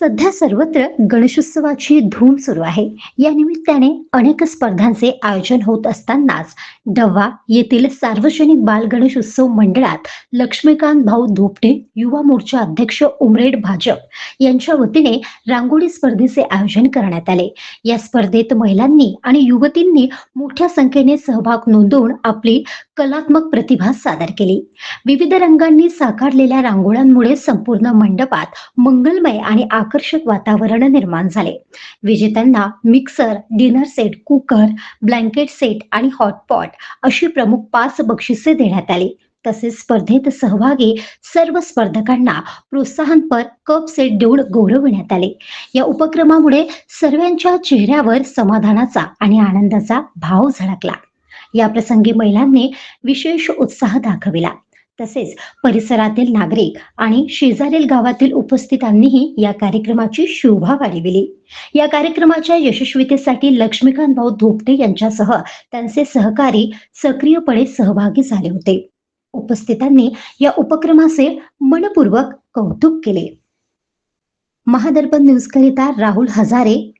सध्या सर्वत्र गणेशोत्सवाची धूम सुरू आहे. या निमित्ताने अनेक स्पर्धांचे आयोजन होत असतानाच डव्हा येथील सार्वजनिक बाल गणेश उत्सव मंडळात लक्ष्मीकांत भाऊ धोपटे युवा मोर्चा अध्यक्ष उमरेड भाजप यांच्या वतीने रांगोळी स्पर्धेचे आयोजन करण्यात आले. या स्पर्धेत महिलांनी आणि युवतींनी मोठ्या संख्येने सहभाग नोंदवून आपली कलात्मक प्रतिभा सादर केली. विविध रंगांनी साकारलेल्या रांगोळ्यांमुळे संपूर्ण मंडपात मंगलमय आणि आकर्षक वातावरण निर्माण झाले. विजेत्यांना mixer dinner set cooker blanket set आणि हॉटपॉट अशी प्रमुख पाच बक्षिसे देण्यात आली. तसेच स्पर्धेत सहभागी सर्व स्पर्धकांना प्रोत्साहनपर कप सेट देऊन गौरवण्यात आले. या उपक्रमामुळे सर्वांच्या चेहऱ्यावर समाधानाचा आणि आनंदाचा भाव झळकला. या प्रसंगी महिलांनी विशेष उत्साह दाखविला. तसेच परिसरातील नागरिक आणि शेजारील गावातील उपस्थितांनीही या कार्यक्रमाची शोभा वाढविली. या कार्यक्रमाच्या यशस्वीतेसाठी लक्ष्मीकांत भाऊ धोपटे यांच्यासह त्यांचे सहकारी सक्रियपणे सहभागी झाले होते. उपस्थितांनी या उपक्रमाचे मनपूर्वक कौतुक केले. महादर्पण न्यूज करिता राहुल हजारे